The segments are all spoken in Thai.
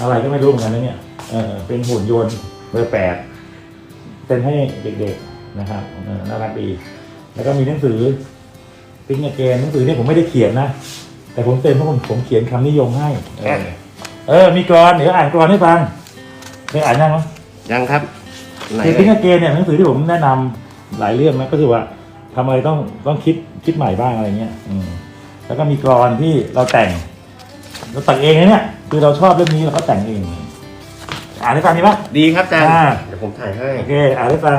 อะไรก็ไม่รู้เหมือนกันนะเนี่ยเออเป็นหุ่นยนต์เบอร์แปดเป็นให้เด็กๆนะครับเออน่ารักดี แล้วก็มีหนังสือพิงเกนหนังสือเนี่ยผมไม่ได้เขียนนะ แต่ผมเต็มเพราะผมผมเขียนคำนิยมให้ เออเออ มีกรอนเดี๋ยวอ่านกรอนให้ฟังเคยอ่านยังมั้ยยังครับไหนคือเอ่พิงยเกนเนี่ยหนังสือที่ผมแนะนำหลายเรื่องนะก็คือว่าทำอะไรต้องต้องคิดคิดใหม่บ้างอะไรเงี้ย อืมแล้วก็มีกรอนที่เราแต่งเราแต่งเองนะเนี่ย คือเราชอบเรื่องนี้เราก็แต่งเอง อ่านให้ฟังดีปะ ดีครับอาจารย์อ่า เดี๋ยวผมถ่ายให้ โอเคอ่านให้ฟัง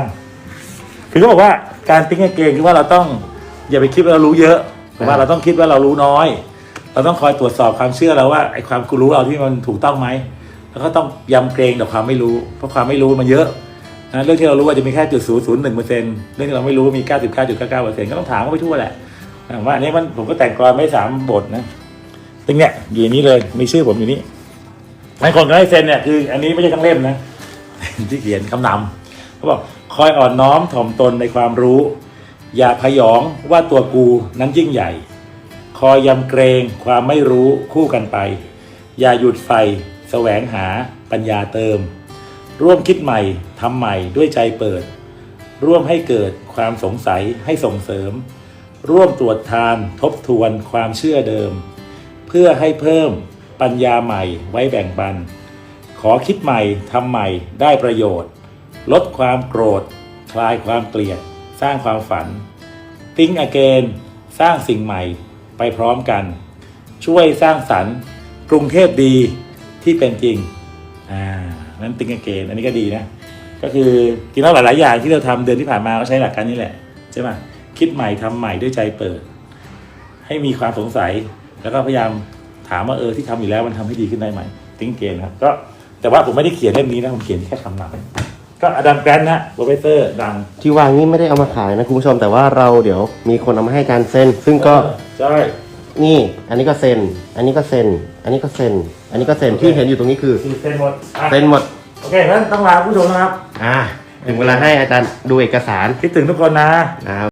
คือเขาบอกว่าการติ้งเกงคือว่าเราต้องอย่าไปคิดว่าเรารู้เยอะแต่ว่าเราต้องคิดว่าเรารู้น้อย เราต้องคอยตรวจสอบความเชื่อเราว่าไอ้ความกูรู้เราที่มันถูกต้องไหมแล้วก็ต้องยำเกรงต่อความไม่รู้ เพราะความไม่รู้มันเยอะนะเรื่องที่เรารู้อาจจะมีแค่จุดศูนย์ศูนย์หนึ่งเปอร์เซ็นต์เรื่องที่เราไม่รู้มีเก้าสิบเก้าจุดเก้าเก้าเปอร์เซ็นต์ก็ต้องถามเขาไปทั่วแหละนะว่าอันนี้มันผมก็แต่งกรอนไม่สามบทนะ ตึงเนี่ยอยู่ในนี้เลยมีชื่อผมอยู่นี่ในคนก็ให้เซ็นเนี่ยคือ อันนี้ไม่ใช่ทั้งเล่มนะที่เขียนคำนำเขาบอกคอยอ่อนน้อมถ่อมตนในความรู้ อย่าพยองว่าตัวกูนั้นยิ่งใหญ่ คอยยำเกรงความไม่รู้คู่กันไป อย่าหยุดไฟแสวงหาปัญญาเติม ร่วมคิดใหม่ทำใหม่ด้วยใจเปิด ร่วมให้เกิดความสงสัยให้ส่งเสริม ร่วมตรวจทานทบทวนความเชื่อเดิม เพื่อให้เพิ่มปัญญาใหม่ไว้แบ่งปัน ขอคิดใหม่ทำใหม่ได้ประโยชน์ ลดความโกรธ คลายความเกลียด สร้างความฝัน Think again สร้างสิ่งใหม่ไปพร้อมกัน ช่วยสร้างสรรค์กรุงเทพดีที่เป็นจริงอ่านั้น Think again อันนี้ก็ดีนะ ก็คือจริงแล้วหลาย ๆ อย่างที่เราทำเดือนที่ผ่านมาก็ใช้หลักการนี้แหละ ใช่ไหมคิดใหม่ทำใหม่ด้วยใจเปิด ให้มีความสงสัย แล้วก็พยายามถามว่าเออที่ทำอยู่แล้วมันทำให้ดีขึ้นได้ไหม Think again นะครับก็แต่ว่าผมไม่ได้เขียนเล่มนี้นะผมเขียนแค่คำนำก็อดัมแกรนท์นะโปรเฟสเซอร์ดังที่วางนี่ไม่ได้เอามาขายนะคุณผู้ชมแต่ว่าเราเดี๋ยวมีคนเอามาให้การเซ็นซึ่งก็ใช่นี่ อันนี้ก็เซ็น อันนี้ก็เซ็น อันนี้ก็เซ็น อันนี้ก็เซ็นที่เห็นอยู่ตรงนี้คือคือเซ็นหมดอะเซ็นหมดโอเคงั้นต้องลาผู้ชมนะครับ อ่าถึงเวลาให้อาจารย์ดูเอกสารคิดถึงทุกคนนะนะครับ